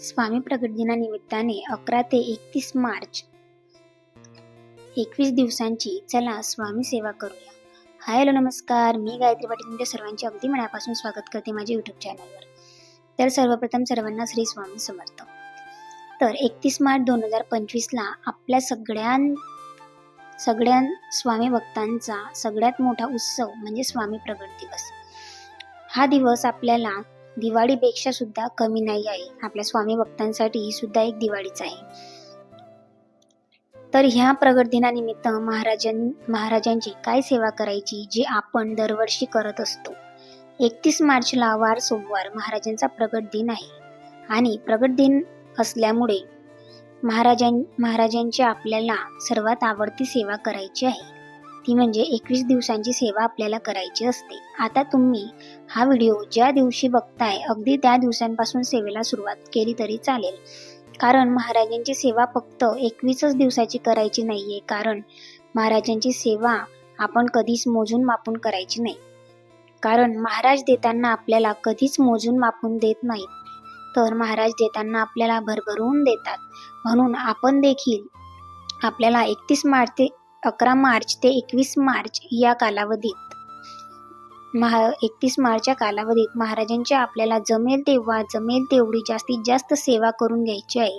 स्वामी प्रगट दिनानिमित्ताने अकरा ते एकतीस मार्च. एकवीस दिवसांची चला स्वामी सेवा करूया. हाय हॅलो नमस्कार. मी गायत्री पाटील तुमच्या सर्वांचे अगदी मनापासून स्वागत करते माझ्या यूट्यूब चॅनलवर तर सर्वप्रथम सर्वांना श्री स्वामी समर्थ. तर एकतीस मार्च दोन हजार पंचवीसला आपल्या सगळ्यां सगळ्या स्वामी भक्तांचा सगळ्यात मोठा उत्सव म्हणजे स्वामी प्रगट दिवस. हा दिवस आपल्याला दिवाळीपेक्षा सुद्धा कमी नाही आहे. आपल्या स्वामी भक्तांसाठी ही सुद्धा एक दिवाळीच आहे. तर ह्या प्रगट दिनानिमित्त महाराजां महाराजांची काय सेवा करायची जी आपण दरवर्षी करत असतो? एकतीस मार्चला वार सोमवार महाराजांचा प्रगट दिन आहे. आणि प्रगट दिन असल्यामुळे महाराजां महाराजांची आपल्याला सर्वात आवडती सेवा करायची आहे. ती म्हणजे एकवीस दिवसांची सेवा आपल्याला करायची असते. आता तुम्ही हा व्हिडिओ ज्या दिवशी बघताय अगदी त्या दिवसांपासून सेवेला सुरुवात केली तरी चालेल. कारण महाराजांची सेवा फक्त एकवीसच दिवसाची करायची नाहीये. कारण महाराजांची सेवा आपण कधीच मोजून मापून करायची नाही. कारण महाराज देताना आपल्याला कधीच मोजून मापून देत नाहीत. तर महाराज देताना आपल्याला भरभरून देतात. म्हणून आपण देखील आपल्याला एकतीस मार्च ते अकरा मार्च ते एकवीस मार्च या कालावधीत. महा एकतीस मार्चच्या कालावधीत महाराजांच्या आपल्याला जमेल तेव्हा जमेल तेवढी जास्तीत जास्त सेवा करून घ्यायची आहे.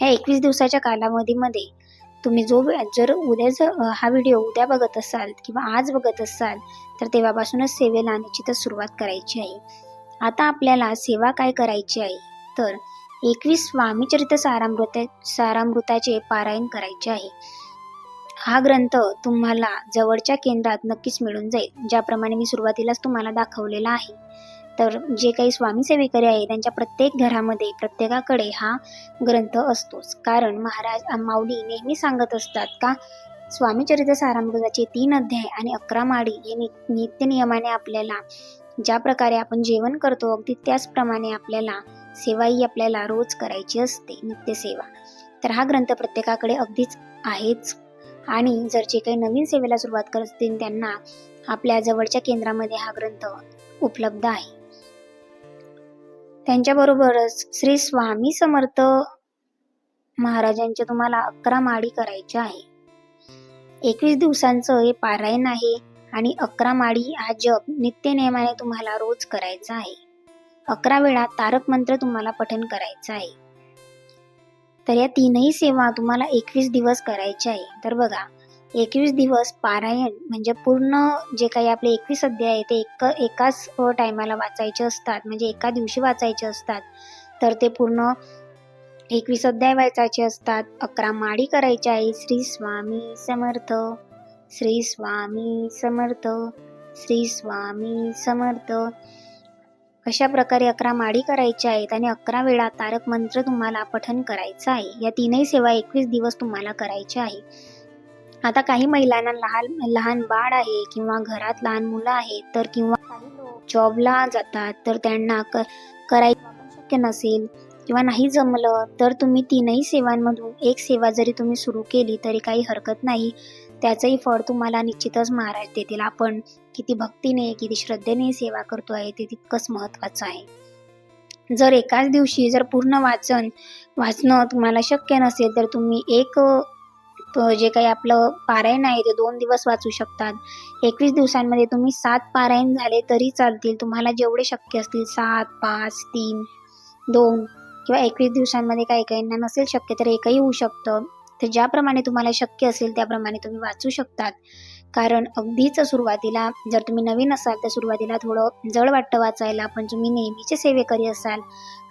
या एकवीस दिवसाच्या कालावधीमध्ये तुम्ही जो जर उद्या जर हा व्हिडिओ उद्या बघत असाल किंवा आज बघत असाल तर तेव्हापासूनच सेवेला निश्चितच सुरुवात करायची आहे. आता आपल्याला सेवा काय करायची आहे? तर एकवीस स्वामीचरित सारामृत सारामृताचे पारायण करायचे आहे. हा ग्रंथ तुम्हाला जवळच्या केंद्रात नक्कीच मिळून जाईल ज्याप्रमाणे मी सुरुवातीलाच तुम्हाला दाखवलेला आहे. तर जे काही स्वामी सेवेकरी आहे त्यांच्या प्रत्येक घरामध्ये प्रत्येकाकडे हा ग्रंथ असतोच. कारण महाराज माऊली नेहमी सांगत असतात का स्वामीचरित्र सारामृताचे तीन अध्याय आणि अकरा माडी हे नि नित्य नियमाने आपल्याला ज्या प्रकारे आपण जेवण करतो अगदी त्याचप्रमाणे आपल्याला सेवाही आपल्याला रोज करायची असते नित्यसेवा तर हा ग्रंथ प्रत्येकाकडे अगदीच आहेच. आणि जर जे काही नवीन सेवेला सुरुवात करत असतील त्यांना आपल्या जवळच्या केंद्रामध्ये हा ग्रंथ उपलब्ध आहे. त्यांच्याबरोबरच श्री स्वामी समर्थ महाराजांचे तुम्हाला अकरा माळी करायच्या आहे. एकवीस दिवसांचं हे पारायण आहे आणि अकरा माळी हा जप नित्य नियमाने तुम्हाला रोज करायचा आहे. अकरा वेळा तारक मंत्र तुम्हाला पठन करायचं आहे. तर या तीनही सेवा तुम्हाला एकवीस दिवस करायच्या आहे. तर बघा एकवीस दिवस पारायण म्हणजे पूर्ण जे काही आपले एकवीस अध्याय आहे ते एक एकाच टायमाला वाचायचे असतात. म्हणजे एका दिवशी वाचायचे असतात. तर ते पूर्ण एकवीस अध्याय वाचायचे असतात. अकरा माळी करायच्या आहे श्री स्वामी समर्थ श्री स्वामी समर्थ श्री स्वामी समर्थ. अशा प्रकारे अकरा माळी करायच्या आहेत आणि अकरा वेळा तारक मंत्र तुम्हाला पठन करायचं आहे. या तीनही सेवा एकवीस दिवस तुम्हाला करायच्या आहे आता काही महिलांना लहान लहान बाळ आहे किंवा घरात लहान मुलं आहेत तर किंवा काही लोक जॉबला जातात तर त्यांना क करायचं शक्य नसेल किंवा नाही जमलं तर तुम्ही तीनही सेवांमधून एक सेवा जरी तुम्ही सुरू केली तरी काही हरकत नाही. त्याचंही फळ तुम्हाला निश्चितच महाराज देतील. आपण किती भक्तीने किती श्रद्धेने सेवा करतो आहे ते तितकंच महत्वाचं आहे. जर एकाच दिवशी जर पूर्ण वाचन वाचणं तुम्हाला शक्य नसेल तर तुम्ही एक जे काही आपलं पारायण आहे ते दोन दिवस वाचू शकतात. एकवीस दिवसांमध्ये तुम्ही सात पारायण झाले तरी चालतील. तुम्हाला जेवढे शक्य असतील सात पाच तीन दोन किंवा एकवीस दिवसांमध्ये काही काहींना नसेल शक्य तर एकही होऊ शकतं. तर ज्याप्रमाणे तुम्हाला शक्य असेल त्याप्रमाणे तुम्ही वाचू शकतात. कारण अगदीच सुरुवातीला जर तुम्ही नवीन असाल तर सुरुवातीला थोडं जड वाटतं वाचायला. पण तुम्ही नेहमीचे सेवेकरी असाल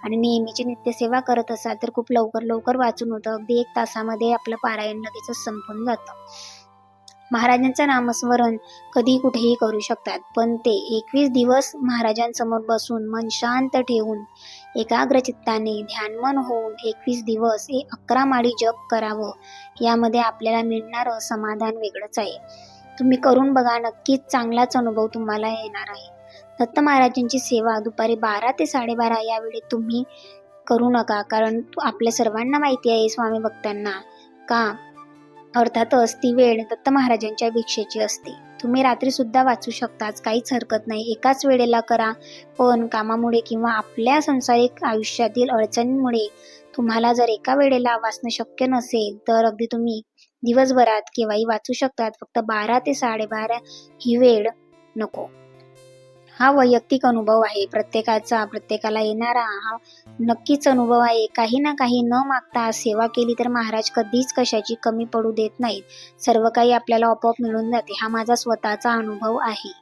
आणि नेहमीची नित्यसेवा करत असाल तर खूप लवकर लवकर वाचून होतं. अगदी एक तासामध्ये आपलं पारायण लगेचच संपून जातं. महाराजांचं नामस्मरण कधी कुठेही करू शकतात. पण ते एकवीस दिवस महाराजांसमोर बसून मन शांत ठेवून एकाग्रचित्ताने ध्यानमन होऊन एकवीस दिवस हे अकरा माळी जप करावं. यामध्ये आपल्याला मिळणारं समाधान वेगळंच आहे. तुम्ही करून बघा नक्कीच चांगलाच अनुभव तुम्हाला येणार आहे. दत्त महाराजांची सेवा दुपारी बारा ते साडेबारा यावेळी तुम्ही करू नका कारण आपल्या सर्वांना माहिती आहे स्वामी भक्तांना. का? अर्थातच ती वेळ दत्त महाराजांच्या भिक्षेची असते. तुम्ही रात्री सुद्धा वाचू शकताच काहीच हरकत नाही. एकाच वेळेला करा पण कामामुळे किंवा आपल्या संसारिक आयुष्यातील अडचणींमुळे तुम्हाला जर एका वेळेला वाचणं शक्य नसेल तर अगदी तुम्ही दिवसभरात केव्हाही वाचू शकतात. फक्त बारा ते साडेबारा ही वेळ नको. हा वैयक्तिक अनुभव आहे. प्रत्येकाचा प्रत्येकाला येणारा हा नक्कीच अनुभव आहे. काही ना काही न मागता सेवा केली तर महाराज कधीच कशाची कमी पडू देत नाहीत. सर्व काही आपल्याला आपोआप मिळून जाते. हा माझा स्वतःचा अनुभव आहे.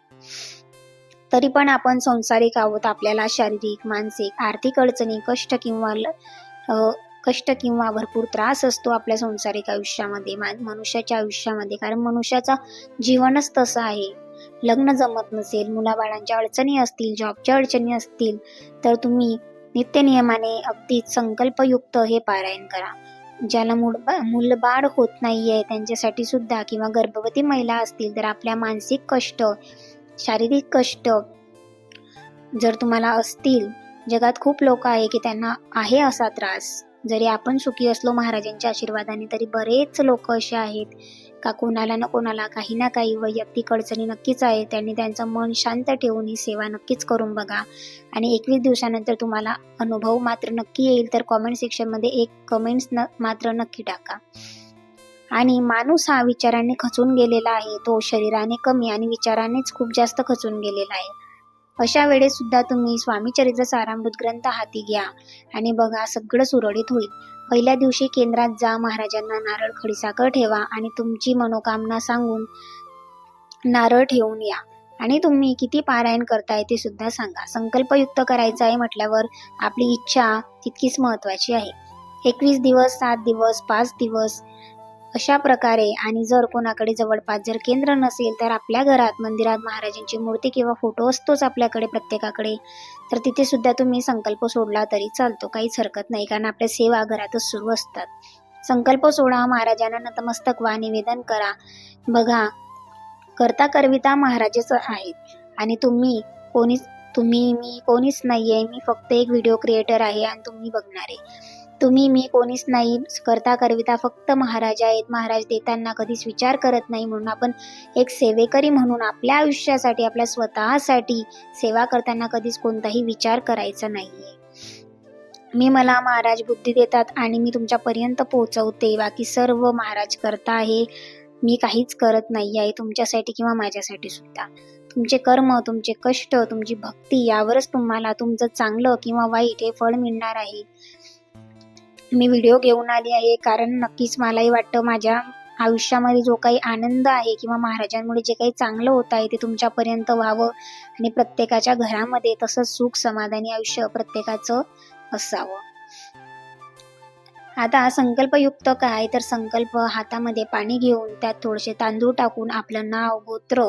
तरी पण आपण संसारिक आहोत. आपल्याला शारीरिक मानसिक आर्थिक अडचणी कष्ट किंवा ल- कष्ट किंवा भरपूर त्रास असतो आपल्या संसारिक आयुष्यामध्ये मा- मनुष्याच्या आयुष्यामध्ये. कारण मनुष्याचं जीवनच तसं आहे. लग्न जमत नसेल मुलाबाळांच्या अडचणी असतील जॉबच्या अडचणी असतील तर तुम्ही नित्यनियमाने अगदी संकल्पयुक्त हे पारायण करा. ज्याला मूळ मूलबाळ होत नाही आहे त्यांच्यासाठी सुद्धा किंवा गर्भवती महिला असतील तर आपल्या मानसिक कष्ट शारीरिक कष्ट जर तुम्हाला असतील जगात खूप लोक आहे की त्यांना आहे असा त्रास. जरी आपण सुखी असलो महाराजांच्या आशीर्वादाने तरी बरेच लोक असे आहेत का कोणाला ना कोणाला काही ना काही वैयक्तिक अडचणी नक्कीच आहे त्यांनी त्यांचं मन शांत ठेवून ही सेवा नक्कीच करून बघा. आणि एकवीस दिवसानंतर तुम्हाला अनुभव मात्र नक्की येईल तर कॉमेंट सेक्शनमध्ये एक कमेंट्स न मात्र नक्की टाका. आणि माणूस हा विचाराने खचून गेलेला आहे. तो शरीराने कमी आणि विचारानेच खूप जास्त खचून गेलेला आहे. अशा वेळेस सुद्धा तुम्ही स्वामी चरित्र सारामृत ग्रंथ हाती घ्या आणि बघा सगळं सुरळीत होईल. पहिल्या दिवशी केंद्रात जा महाराजांना नारळ खडीसाखर ठेवा आणि तुमची मनोकामना सांगून नारळ ठेवून या. आणि तुम्ही किती पारायण करताय ते सुद्धा सांगा. संकल्पयुक्त करायचं आहे म्हटल्यावर आपली इच्छा तितकीच महत्वाची आहे. एकवीस दिवस सात दिवस पाच दिवस अशा प्रकारे आणि जर कोणाकडे जवळपास जर केंद्र नसेल तर आपल्या घरात मंदिरात महाराजांची मूर्ती किंवा फोटो असतोच आपल्याकडे प्रत्येकाकडे. तर तिथे सुद्धा तुम्ही संकल्प सोडला तरी चालतो काहीच हरकत नाही. कारण आपल्या सेवा घरातच सुरू असतात. संकल्प सोडा महाराजांना नतमस्तक वा निवेदन करा. बघा करता करविता महाराजच आहेत. आणि तुम्ही कोणीच तुम्ही मी कोणीच नाही आहे मी फक्त एक व्हिडिओ क्रिएटर आहे आणि तुम्ही बघणारे. तुम्ही मी कोणीच नाही करता करविता फक्त महाराज आहेत. महाराज देताना कधीच विचार करत नाही म्हणून आपण एक सेवेकरी म्हणून आपल्या आयुष्यासाठी आपल्या स्वतःसाठी सेवा करताना कधीच कोणताही विचार करायचा नाहीये. मी मला महाराज बुद्धी देतात आणि मी तुमच्यापर्यंत पोहोचवते. बाकी सर्व महाराज करता आहे. मी काहीच करत नाही आहे तुमच्यासाठी किंवा माझ्यासाठी सुद्धा. तुमचे कर्म तुमचे कष्ट तुमची भक्ती यावरच तुम्हाला तुमचं चांगलं किंवा वाईट हे फळ मिळणार आहे. मी व्हिडिओ घेऊन आली आहे. कारण नक्कीच मलाही वाटतं माझ्या आयुष्यामध्ये जो काही आनंद आहे किंवा महाराजांमुळे जे काही चांगलं होत आहे ते तुमच्यापर्यंत व्हावं आणि प्रत्येकाच्या घरामध्ये तसंच सुख समाधानी आयुष्य प्रत्येकाचं असावं. आता संकल्पयुक्त काय? तर संकल्प हातामध्ये पाणी घेऊन त्यात थोडेसे तांदूळ टाकून आपलं नाव गोत्र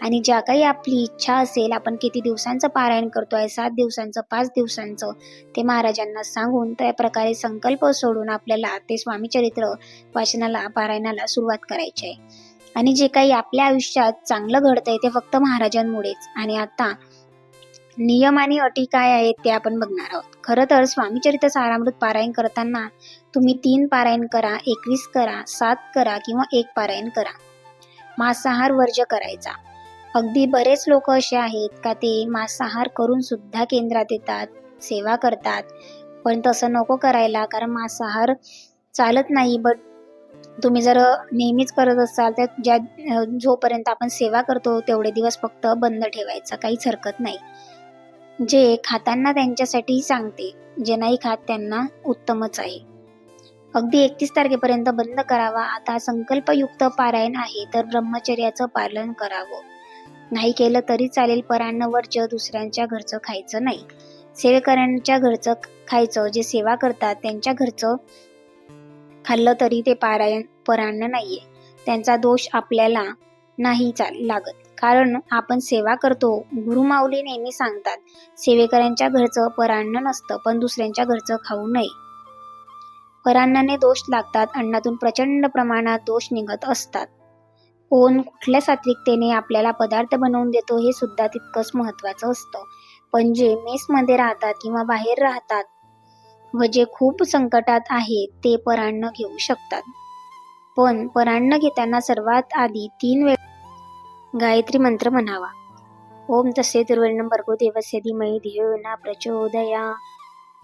आणि ज्या काही आपली इच्छा असेल आपण किती दिवसांचं पारायण करतोय सात दिवसांचं पाच दिवसांचं ते महाराजांना सांगून त्या प्रकारे संकल्प सोडून आपल्याला ते स्वामीचरित्र वाचनाला पारायणाला सुरुवात करायची आहे. आणि जे काही आपल्या आयुष्यात चांगलं घडतंय ते फक्त महाराजांमुळेच. आणि आता नियम आणि अटी काय आहेत ते आपण बघणार आहोत. खरं तर स्वामीचरित्र सारामृत पारायण करताना तुम्ही तीन पारायण करा एकवीस करा सात करा किंवा एक पारायण करा. मांसाहार वर्ज करायचा. अगदी बरेच लोक असे आहेत का ते मांसाहार करून सुद्धा केंद्रात येतात सेवा करतात. पण तसं नको करायला कारण मांसाहार चालत नाही. बट तुम्ही जर नेहमीच करत असाल तर ज्या जोपर्यंत आपण सेवा करतो तेवढे दिवस फक्त बंद ठेवायचा काहीच हरकत नाही. जे खाताना त्यांच्यासाठी सांगते जे नाही खात त्यांना उत्तमच आहे. अगदी एकतीस तारखेपर्यंत बंद करावा. आता संकल्पयुक्त पारायण आहे तर ब्रह्मचर्याचं पालन करावं. नाही केलं तरी चालेल परान्न वर्ज दुसऱ्यांच्या घरचं खायचं नाही. सेवेकऱ्यांच्या घरचं खायचं जे सेवा करतात त्यांच्या घरचं खाल्लं तरी ते पारायण परान्न नाहीये. त्यांचा दोष आपल्याला नाही चाल लागत. कारण आपण सेवा करतो गुरुमाऊली नेहमी सांगतात सेवेकऱ्यांच्या घरचं परान्न नसतं पण दुसऱ्यांच्या घरचं खाऊ नये. परान्नाने दोष लागतात अन्नातून प्रचंड प्रमाणात दोष निघत असतात. कोण कुठल्या सात्विकतेने आपल्याला पदार्थ बनवून देतो हे सुद्धा तितकंच महत्वाचं असतं. पण जे मेसमध्ये राहतात किंवा बाहेर राहतात व जे खूप संकटात आहेत ते परान्न घेऊ शकतात. पण परान्न घेताना सर्वात आधी तीन वेळ गायत्री मंत्र म्हणावा. ओम तसे तिरुवर्ण भर्गो देवस्य धीमहि धियो ना प्रचोदया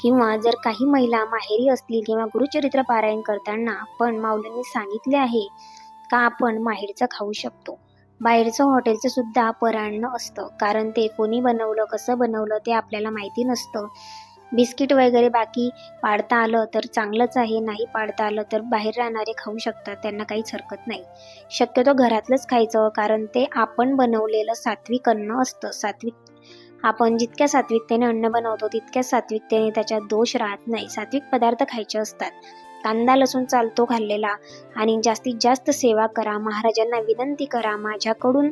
किंवा जर काही महिला माहेरी असतील किंवा गुरुचरित्र पारायण करताना पण माऊलींनी सांगितले आहे का आपण माहेरचं खाऊ शकतो? बाहेरचं हॉटेलचं सुद्धा परान्न असतं. कारण ते कोणी बनवलं कसं बनवलं ते आपल्याला माहिती नसतं. बिस्किट वगैरे बाकी पाडता आलं तर चांगलंच आहे. नाही पाडता आलं तर बाहेर राहणारे खाऊ शकतात. त्यांना काहीच हरकत नाही. शक्यतो घरातलंच खायचं. कारण ते आपण बनवलेलं सात्विक अन्न असतं. सात्विक आपण जितक्या सात्विकतेने अन्न बनवतो तितक्या सात्विकतेने त्याच्यात दोष राहत नाही. सात्विक पदार्थ खायचे असतात. कांदा लसूण चालतो खाल्लेला आणि जास्तीत जास्त सेवा करा. महाराजांना विनंती करा माझ्याकडून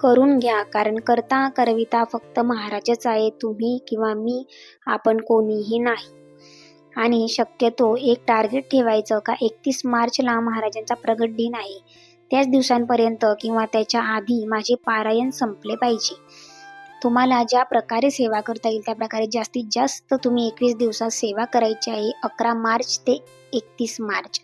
करून घ्या. कारण करता करविता फक्त महाराजच आहे. तुम्ही किंवा मी आपण कोणीही नाही. आणि शक्यतो एक टार्गेट ठेवायचं का? एकतीस मार्चला महाराजांचा प्रगट दिन आहे. त्याच दिवसांपर्यंत किंवा त्याच्या आधी माझे पारायण संपले पाहिजे. तुम्हाला ज्या प्रकारे सेवा करता येईल त्या प्रकारे जास्तीत जास्त तुम्ही एकवीस दिवसात सेवा करायची आहे अकरा मार्च ते एकतीस मार्च.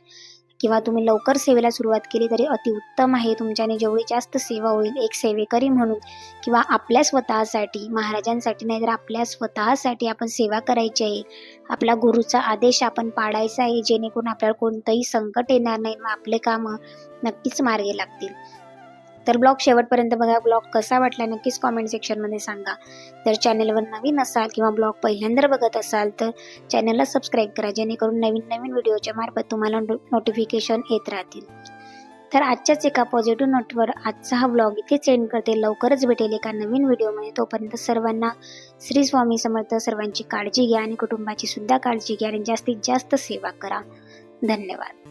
किंवा तुम्ही लवकर सेवेला सुरुवात केली तरी अतिउत्तम आहे. तुमच्याने जेवढी जास्त सेवा होईल एक सेवेकरी म्हणून किंवा आपल्या स्वतःसाठी महाराजांसाठी नाही तर आपल्या स्वतःसाठी आपण सेवा करायची आहे. आपला गुरुचा आदेश आपण पाळायचा आहे जेणेकरून आपल्याला कोणतंही संकट येणार नाही व आपले कामं नक्कीच मार्गी लागतील. तर ब्लॉग शेवटपर्यंत बघा. ब्लॉग कसा वाटला नक्कीच कॉमेंट सेक्शनमध्ये सांगा. जर चॅनलवर नवीन असाल किंवा ब्लॉग पहिल्यांदा बघत असाल तर चॅनलला सबस्क्राईब करा जेणेकरून नवीन नवीन व्हिडिओच्या मार्फत तुम्हाला नोटिफिकेशन येत राहतील. तर आजच्याच एका पॉझिटिव्ह नोटवर आजचा हा ब्लॉग इथे सेंड करते. लवकरच भेटेल एका नवीन व्हिडिओमध्ये तोपर्यंत सर्वांना श्री स्वामी समर्थ सर्वांची काळजी घ्या आणि कुटुंबाची सुद्धा काळजी घ्या आणि जास्तीत जास्त सेवा करा. धन्यवाद.